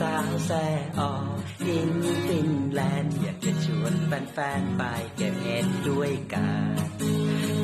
สาวแซ่อออินฟินแลนด์อยากจะชวนแฟนๆไปเก็บเห็ดด้วยกัน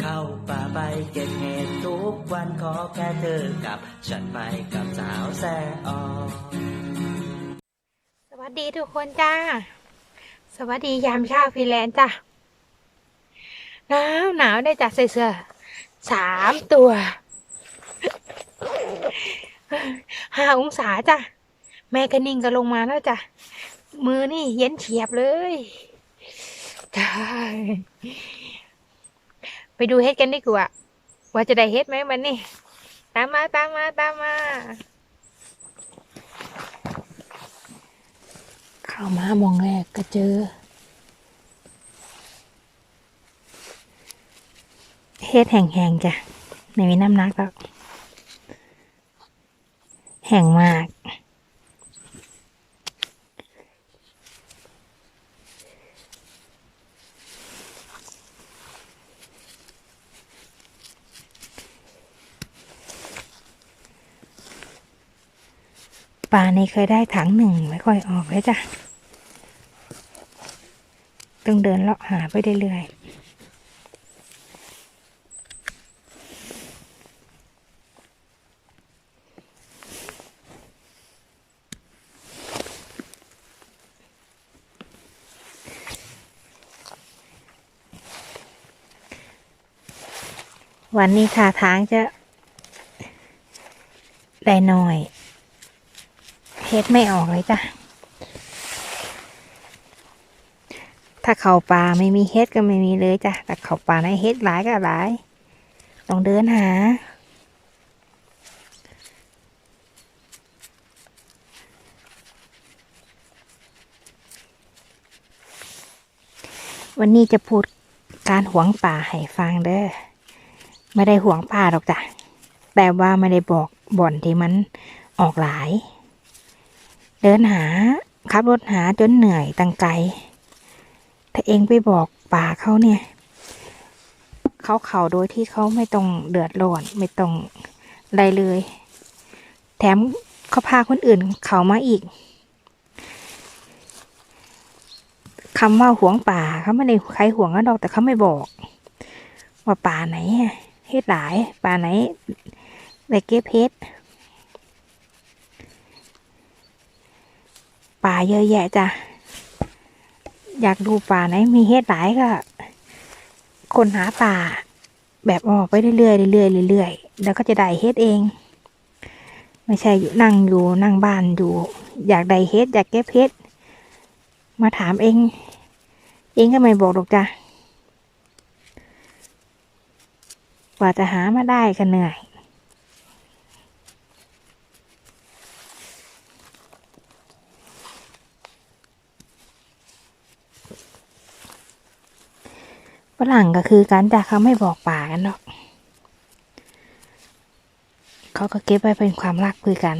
เข้าป่าไปเก็บเห็ดทุกวันขอแค่เธอกับ ฉันไปกับสาวแซ่ออสวัสดีทุกคนจ้า สวัสดียามเช้าฟินแลนด์จ้าหนาวหนาวได้จ้ะใส่เสื้อสามตัวห้าองศาจ้ะ แม่กระนิ่งก็ลงมาแล้วจ้ะ มือนี่เย็นเฉียบเลยไปดูเฮ็ดกันดีกว่าว่าจะได้เฮ็ดไหมมันนี่ ตามมาตามมาตามมา เข้ามามองแรกก็เจอ เฮ็ดแห่งๆจ้ะไม่มีน้ำหนักแล้วแห่งมาก ป่านี้เคยได้ถังหนึ่งไม่ค่อยออกเลยจ้ะต้องเดินเลาะหาไปเรื่อยๆวันนี้ท่าทางจะ ได้หน่อย เฮ็ดไม่ออกเลยจ้ะ ถ้าเขาป่าไม่มีเฮ็ดก็ไม่มีเลยจ้ะ แต่เขาป่าในเฮ็ดหลายก็หลาย ต้องเดินหา วันนี้จะพูดการหวงป่าให้ฟังเด้อ ไม่ได้หวงป่าหรอกจ้ะ แต่ว่าไม่ได้บอกบ่อนที่มันออกหลาย เดินหาขับรถหาจนเหนื่อยตังไกล ถ้าเองไปบอกป่าเขาเนี่ย เขาเขาโดยที่เขาไม่ต้องเดือดร้อนไม่ต้องอะไรเลย แถมเขาพาคนอื่นเขามาอีกคำว่าห่วงป่าเขาไม่ได้ใครห่วงกันดอกแต่เขาไม่บอก ว่าป่าไหนเฮ็ดหลายป่าไหนได้เก็บเฮ็ด ป่าเยอะแยะจ้ะ อยากดูป่าไหนมีเฮ็ดหลายก็ คนหาป่าแบบออกไปเรื่อยๆเรื่อยๆเรื่อยๆแล้วก็จะได้เฮ็ดเอง ไม่ใช่อยู่นั่งอยู่นั่งบ้านอยู่ อยากได้เฮ็ดอยากเก็บเฮ็ด มาถามเอง เองก็ไม่บอกหรอกจ้ะกว่าจะหามาได้ก็เหนื่อย รั่งก็คือการจากเขาไม่บอกป่ากันหรอกเขาก็เก็บไว้เป็นความรักคือกัน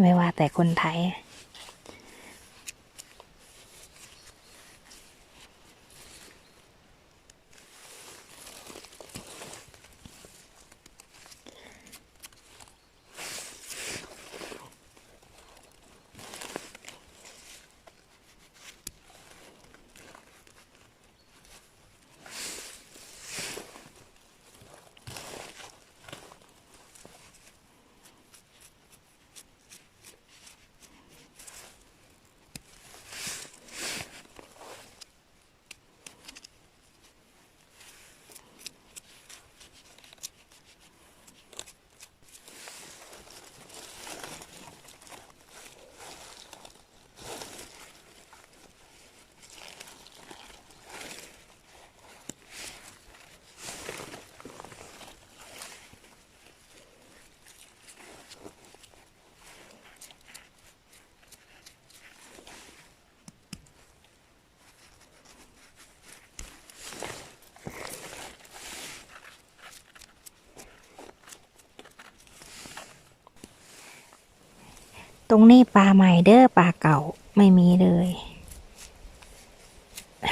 ไม่ว่าแต่คนไทย รงนี้ปลาใหม่เด้อปลาเก่าไม่มีเลย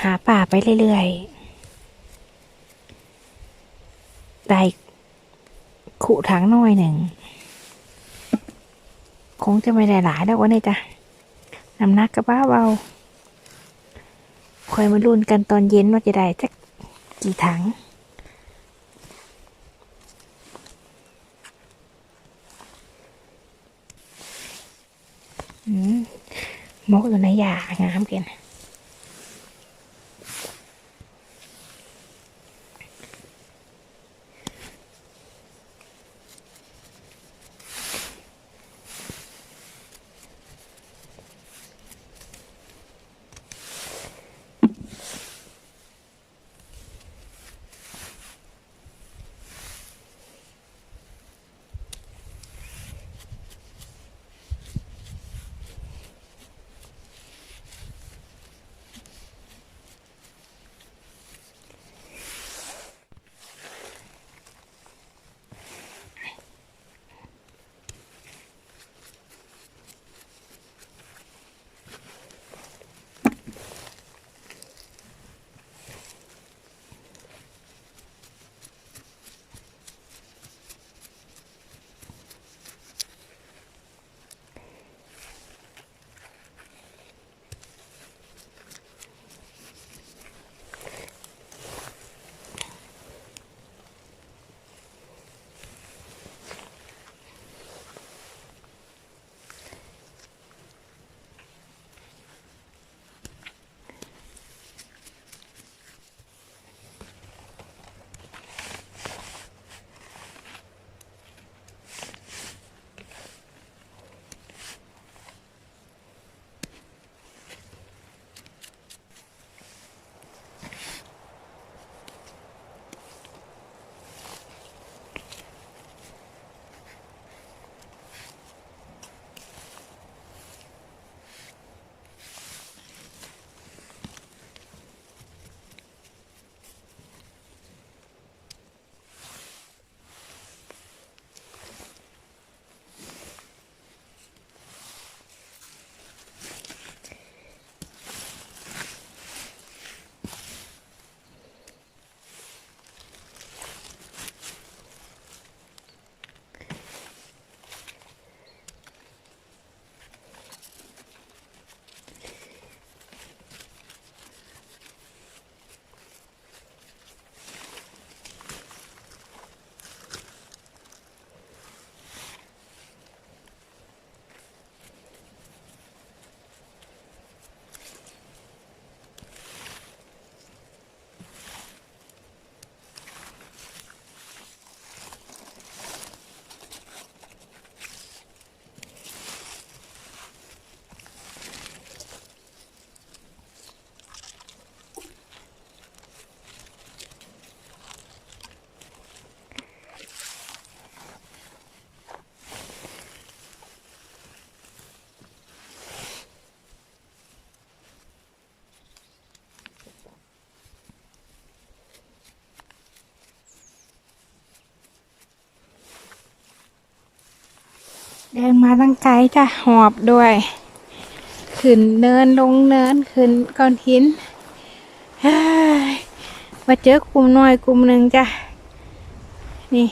หาป่าไปเรื่อยๆ ได้ขุถังน้อยหนึ่ง คงจะไม่ได้หลายแล้ววันนี้จ้ะน้ำหนักกระบ้าเบาคอยมาลุ้นกันตอนเย็นว่าจะได้สักกี่ถัง มมกอยู่ในหยางามเกิน เดินมาตั้งไกลจ้ะหอบด้วย ขึ้นเนินลงเนินขึ้นก้อนหินมาเจอกลุ่มน้อยกลุ่มหนึ่งจ้ะ นี่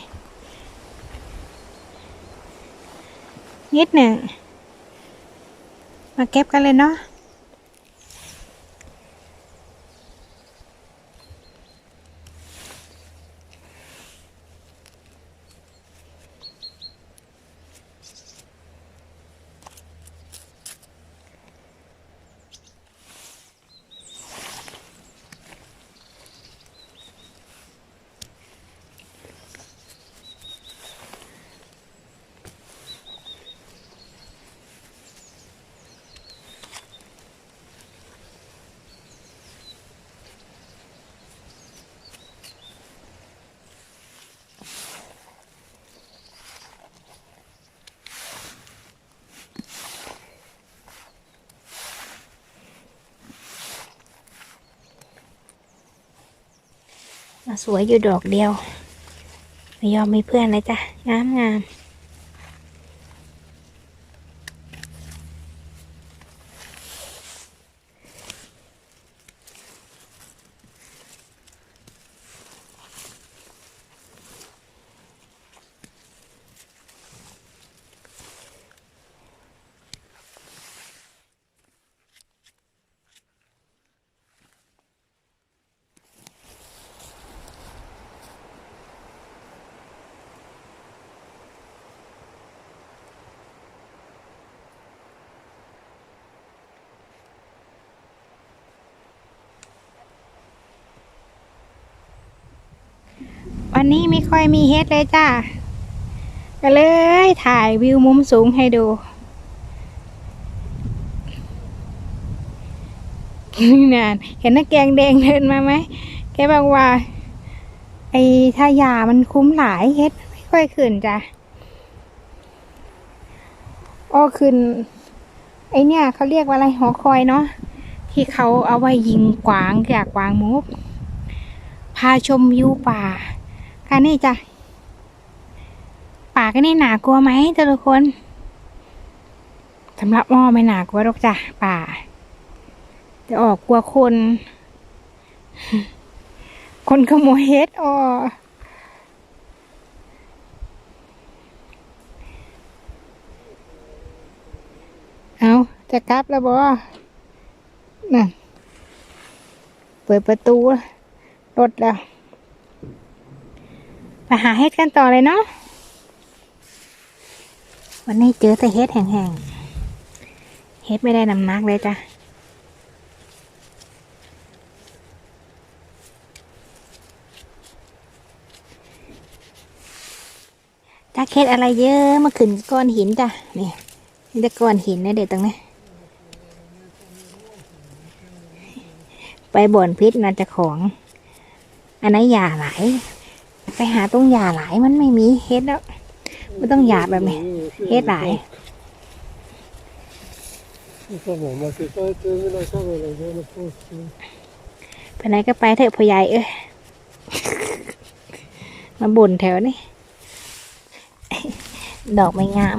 นิดหนึ่ง มาเก็บกันเลยเนาะ สวยอยู่ดอกเดียว ไม่ยอมมีเพื่อนเลยจ้ะ งามงาม วันนี้ไม่ค่อยมีเฮ็ดเลยจ้าก็เลยถ่ายวิวมุมสูงให้ดู นานเห็นนักแกงแดงเดินมาไหมแกบอกว่า ไอ้ถ้ายามันคุ้มหลายเฮ็ดไม่ค่อยขึ้นจ้ะอ้อขึ้น ไอเนี่ยเขาเรียกว่าอะไรหอคอยเนาะที่เขาเอาไว้ยิงกวางจากกวางมุกพาชมวิวป่า กันนี่จ้ะป่าก็นี่หนากลัวไหมทุกคนสำหรับอ้อไม่หนากลัวหรอกจ้ะป่า จะออกกลัวคน คนขโมยเฮ็ดอ้อเอาจะกลับแล้วบอน่ะ เปิดประตู รถแล้ว หาเฮ็ดกันต่อเลยเนาะวันนี้เจอแต่เฮ็ดแห้งๆเฮ็ดไม่ได้น้ำหนักเลยจ้ะ ถ้าเฮ็ดอะไรเยอะมาขึ้นก้อนหินจ้ะ นี่นี่แต่ก้อนหินนะเด็ดตรงนี้ ไปบ่นพิษนะจะของ อันนั้นหยาหลาย ไปหาตรงหยาหลายมันไม่มีเฮ็ดแล้วไม่ต้องหยาแบบนี้เฮ็ดหลายไปไหนก็ไปเถอะพ่อใหญ่เอ้ยมาบ่นแถวนี้ดอกไม่งาม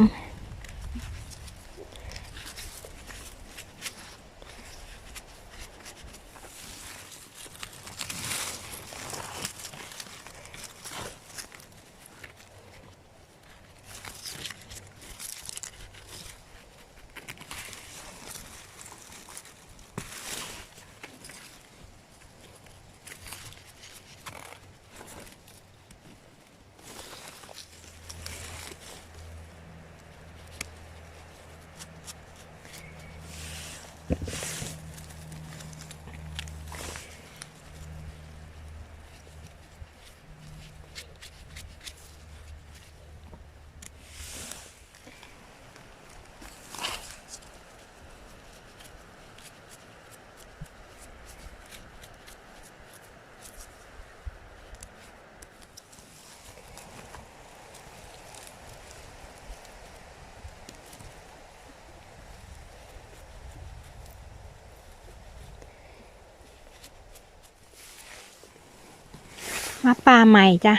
มาปลาใหม่จ้ะ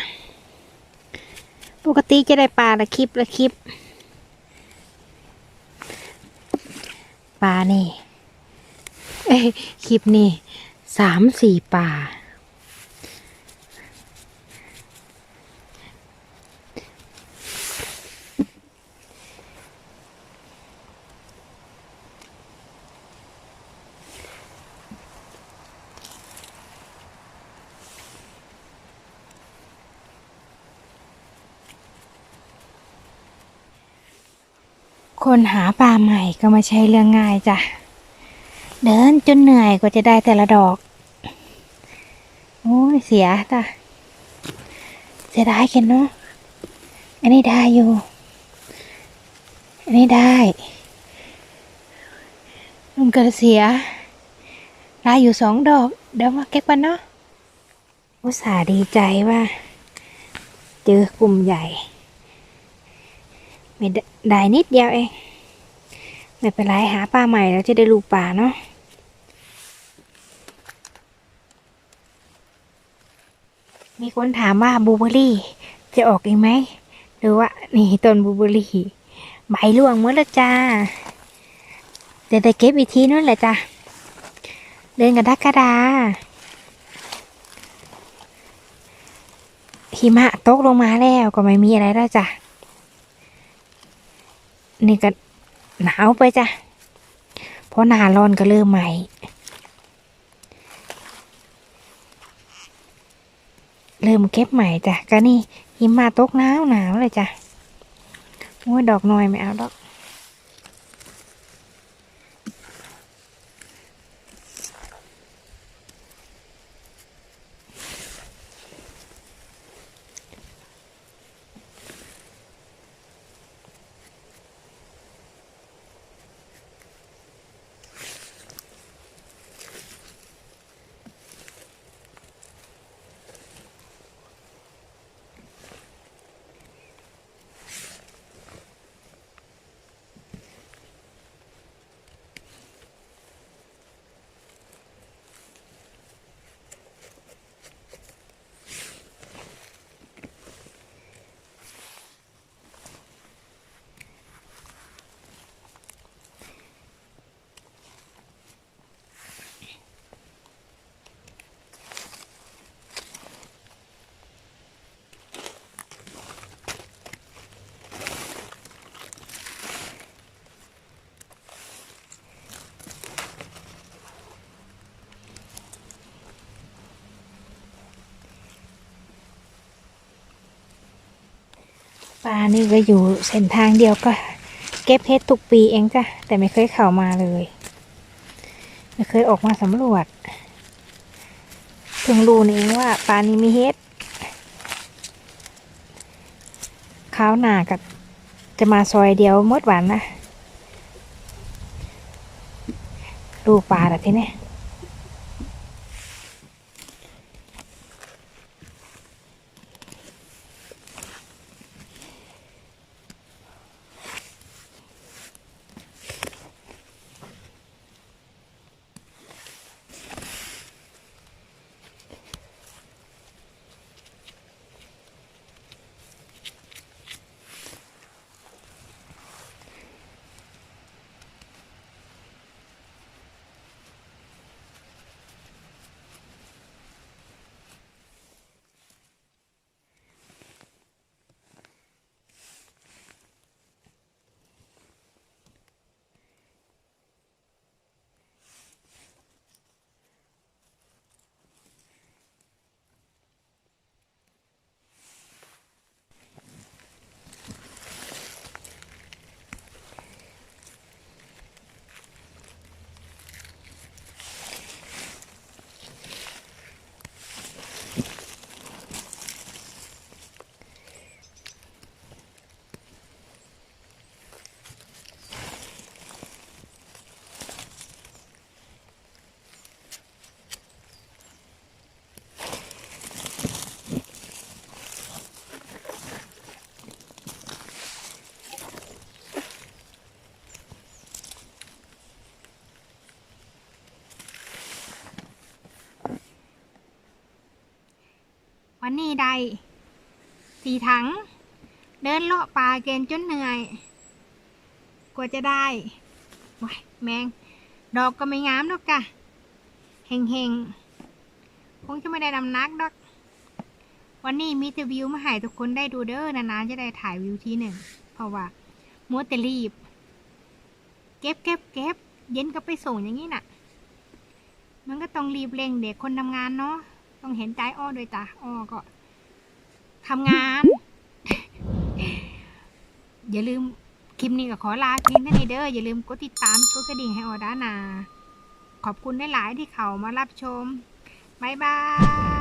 ปกติจะได้ปลาละคลิปละคลิป ปลานี่ยคลิปนี่สามสี่ปลา คนหาปลาใหม่ก็ไม่ใช่เรื่องง่ายจ้ะ เดินจนเหนื่อยกว่าจะได้แต่ละดอก โอ้ยเสียจ้ะ เสียดายเกันเนาะ อันนี้ได้อยู่ อันนี้ได้ลุงเกิดเสียได้อยู่สองดอก เดี๋ยวมาเก็บกันเนาะ อุตส่าห์ดีใจว่า เจอกลุ่มใหญ่ ไม่ได้นิดเดียวเอง ไม่เป็นไรหาปลาใหม่แล้วจะได้ลูกปลาเนาะมีคนถามว่าบูเบอรี่ จะออกอีกไหมหรือว่า นี่ต้นบูเบอรี่ใบร่วงหมดแล้วจ้าเดี๋ยวได้เก็บอีกทีนั่นแหละจ้าเดินกับดักกระดาหิมะตกลงมาแล้วก็ไม่มีอะไรแล้วจ้ะ นี่ก็หนาวไปจ้ะเพราะหนาร้อนก็เริ่มใหม่เริ่มเก็บใหม่จ้ะก็นี่หิมะตกหนาวหนาวเลยจ้ะโอ้ยดอกน้อยไม่เอาดอก ปลานี่ก็อยู่เส้นทางเดียวก็ เก็บเฮ็ดทุกปีเองจ้ะแต่ไม่เคยเข้ามาเลย ไม่เคยออกมาสำรวจเพิ่งรู้นี่เองว่าปลานี้มีเฮ็ดข้าวหนากับจะมาซอยเดียวมดหวานนะดูปลาแต่ที่นี่ วันนี้ได้สี่ถัง เดินเลาะป่าเกณฑ์จนเหนื่อย กว่าจะได้ว้ายแมง ดอกก็ไม่งามดอกจ้ะเฮงเฮงๆคงจะไม่ได้ดำนักดอก วันนี้มีแต่วิวมาให้ทุกคนได้ดูเด้อนานๆจะได้ถ่ายวิวทีหนึ่ง เพราะว่ามัวแต่รีบ เก็บเก็บเก็บเย็นก็ไปส่งอย่างนี้น่ะ มันก็ต้องรีบเร่งเด็กคนทำงานเนาะ ต้องเห็นใจอ้อด้วยจ้ะอ้อก็ทำงาน อย่าลืมคลิปนี้ก็ขอลาเพียงเท่านี้เด้ออย่าลืมกดติดตามกดกระดิ่งให้ออด้านา ขอบคุณได้หลายๆที่เขามารับชม บ๊ายบาย